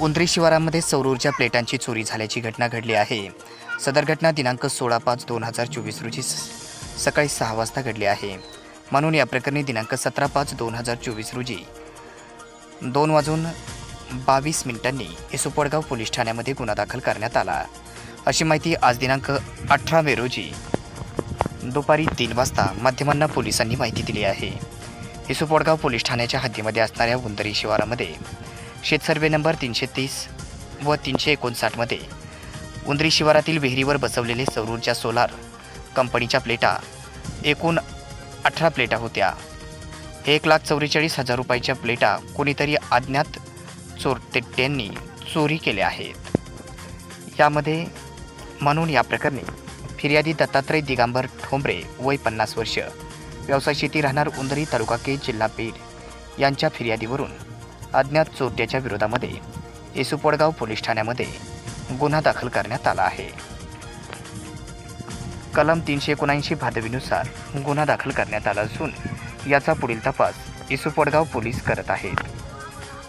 उंद्री शिवारामध्ये सौर ऊर्जा प्लेटांची चोरी झाल्याची घटना घडली आहे. सदर घटना दिनांक सोळा पाच दोन हजार चोवीस रोजी स- सकाळी सहा वाजता घडली आहे. म्हणून या प्रकरणी दिनांक सतरा पाच दोन हजार चोवीस रोजी दोन वाजून बावीस मिनिटांनी इसोपडगाव पोलीस ठाण्यामध्ये गुन्हा दाखल करण्यात आला. अशी माहिती आज दिनांक अठरा मे रोजी दुपारी तीन वाजता माध्यमांना पोलिसांनी माहिती दिली आहे. इसोपडगाव पोलीस ठाण्याच्या हद्दीमध्ये असणाऱ्या उंदरी शिवारामध्ये शेतसर्वे नंबर तीनशे तीस व तीनशे एकोणसाठमध्ये उंदरी शिवारातील विहिरीवर बसवलेले सौर ऊर्जा सोलार कंपनीच्या प्लेटा एकूण अठरा प्लेटा होत्या. एक लाख चौवेचाळीस हजार रुपयाच्या प्लेटा कोणीतरी अज्ञात चोरटेट्यांनी चोरी केल्या आहेत. यामध्ये म्हणून या प्रकरणी फिर्यादी दत्तात्रय दिगांबर ठोंबरे वय पन्नास वर्ष व्यवसाय शेती राहणार उंदरी तालुका के जिल्हा बीड यांच्या फिर्यादीवरून अज्ञात चोरट्याच्या विरोधामध्ये येसुपडगाव पोलीस ठाण्यामध्ये गुन्हा दाखल करण्यात आला आहे. कलम तीनशे एकोणऐंशी भादवीनुसार गुन्हा दाखल करण्यात आला असून याचा पुढील तपास इसुपडगाव पोलीस करत आहेत.